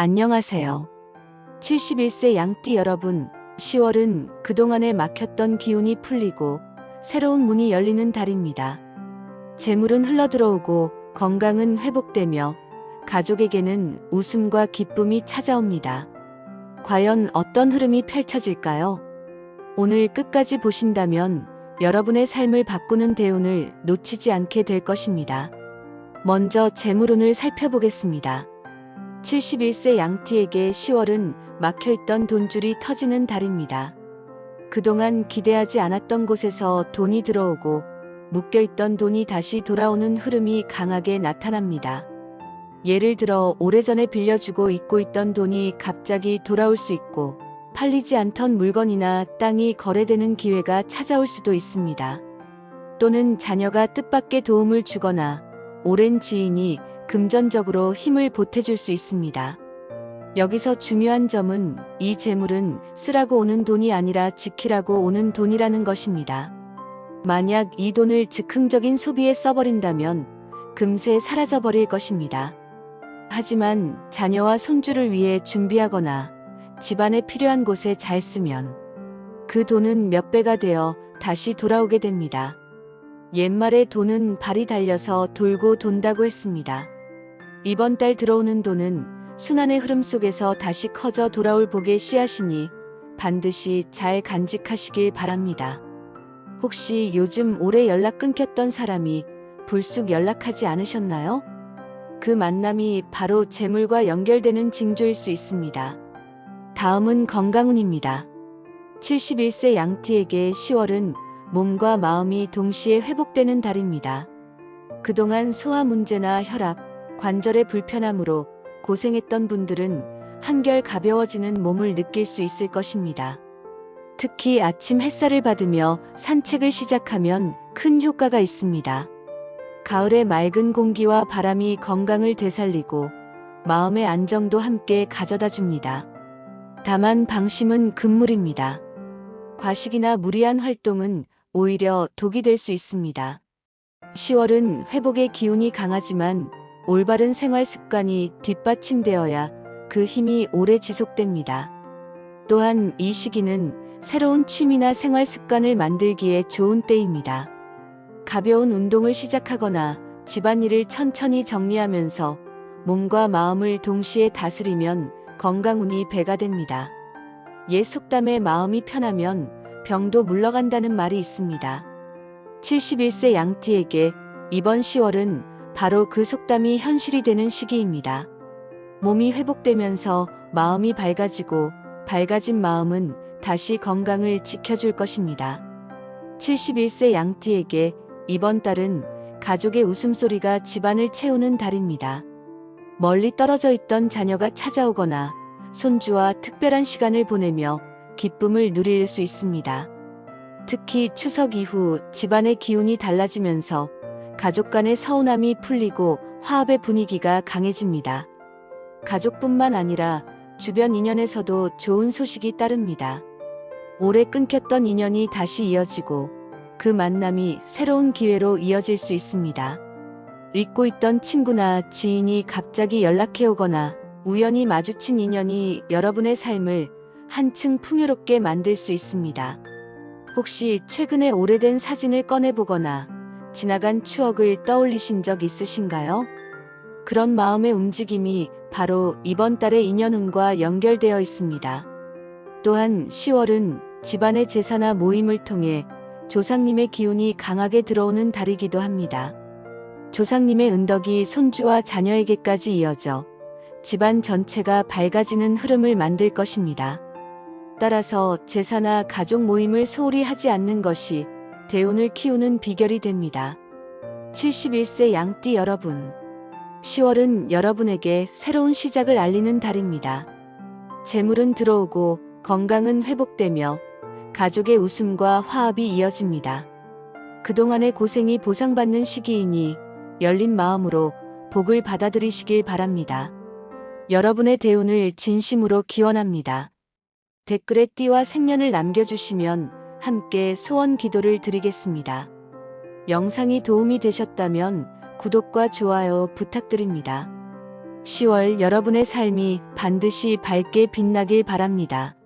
안녕하세요. 71세 양띠 여러분, 10월은 그동안에 막혔던 기운이 풀리고 새로운 문이 열리는 달입니다. 재물은 흘러들어오고 건강은 회복되며 가족에게는 웃음과 기쁨이 찾아옵니다. 과연 어떤 흐름이 펼쳐질까요? 오늘 끝까지 보신다면 여러분의 삶을 바꾸는 대운을 놓치지 않게 될 것입니다. 먼저 재물운을 살펴보겠습니다. 71세 양띠에게 10월은 막혀있던 돈줄이 터지는 달입니다. 그동안 기대하지 않았던 곳에서 돈이 들어오고 묶여있던 돈이 다시 돌아오는 흐름이 강하게 나타납니다. 예를 들어 오래전에 빌려주고 잊고 있던 돈이 갑자기 돌아올 수 있고 팔리지 않던 물건이나 땅이 거래되는 기회가 찾아올 수도 있습니다. 또는 자녀가 뜻밖의 도움을 주거나 오랜 지인이 금전적으로 힘을 보태줄 수 있습니다. 여기서 중요한 점은 이 재물은 쓰라고 오는 돈이 아니라 지키라고 오는 돈이라는 것입니다. 만약 이 돈을 즉흥적인 소비에 써버린다면 금세 사라져버릴 것입니다. 하지만 자녀와 손주를 위해 준비하거나 집안에 필요한 곳에 잘 쓰면 그 돈은 몇 배가 되어 다시 돌아오게 됩니다. 옛말에 돈은 발이 달려서 돌고 돈다고 했습니다. 이번 달 들어오는 돈은 순환의 흐름 속에서 다시 커져 돌아올 복의 씨앗이니 반드시 잘 간직하시길 바랍니다. 혹시 요즘 오래 연락 끊겼던 사람이 불쑥 연락하지 않으셨나요? 그 만남이 바로 재물과 연결되는 징조일 수 있습니다. 다음은 건강운입니다. 71세 양띠에게 10월은 몸과 마음이 동시에 회복되는 달입니다. 그동안 소화 문제나 혈압, 관절의 불편함으로 고생했던 분들은 한결 가벼워지는 몸을 느낄 수 있을 것입니다. 특히 아침 햇살을 받으며 산책을 시작하면 큰 효과가 있습니다. 가을의 맑은 공기와 바람이 건강을 되살리고 마음의 안정도 함께 가져다 줍니다. 다만 방심은 금물입니다. 과식이나 무리한 활동은 오히려 독이 될 수 있습니다. 10월은 회복의 기운이 강하지만 올바른 생활 습관이 뒷받침되어야 그 힘이 오래 지속됩니다. 또한 이 시기는 새로운 취미나 생활 습관을 만들기에 좋은 때입니다. 가벼운 운동을 시작하거나 집안일을 천천히 정리하면서 몸과 마음을 동시에 다스리면 건강운이 배가 됩니다. 옛 속담에 마음이 편하면 병도 물러간다는 말이 있습니다. 71세 양띠에게 이번 10월은 바로 그 속담이 현실이 되는 시기입니다. 몸이 회복되면서 마음이 밝아지고 밝아진 마음은 다시 건강을 지켜줄 것입니다. 71세 양띠에게 이번 달은 가족의 웃음소리가 집안을 채우는 달입니다. 멀리 떨어져 있던 자녀가 찾아오거나 손주와 특별한 시간을 보내며 기쁨을 누릴 수 있습니다. 특히 추석 이후 집안의 기운이 달라지면서 가족 간의 서운함이 풀리고 화합의 분위기가 강해집니다. 가족뿐만 아니라 주변 인연에서도 좋은 소식이 따릅니다. 오래 끊겼던 인연이 다시 이어지고 그 만남이 새로운 기회로 이어질 수 있습니다. 잊고 있던 친구나 지인이 갑자기 연락해 오거나 우연히 마주친 인연이 여러분의 삶을 한층 풍요롭게 만들 수 있습니다. 혹시 최근에 오래된 사진을 꺼내보거나 지나간 추억을 떠올리신 적 있으신가요? 그런 마음의 움직임이 바로 이번 달의 인연운과 연결되어 있습니다. 또한 10월은 집안의 제사나 모임을 통해 조상님의 기운이 강하게 들어오는 달이기도 합니다. 조상님의 은덕이 손주와 자녀에게까지 이어져 집안 전체가 밝아지는 흐름을 만들 것입니다. 따라서 제사나 가족 모임을 소홀히 하지 않는 것이 대운을 키우는 비결이 됩니다. 71세 양띠 여러분. 10월은 여러분에게 새로운 시작을 알리는 달입니다. 재물은 들어오고 건강은 회복되며 가족의 웃음과 화합이 이어집니다. 그동안의 고생이 보상받는 시기이니 열린 마음으로 복을 받아들이시길 바랍니다. 여러분의 대운을 진심으로 기원합니다. 댓글에 띠와 생년을 남겨주시면 함께 소원 기도를 드리겠습니다. 영상이 도움이 되셨다면 구독과 좋아요 부탁드립니다. 10월 여러분의 삶이 반드시 밝게 빛나길 바랍니다.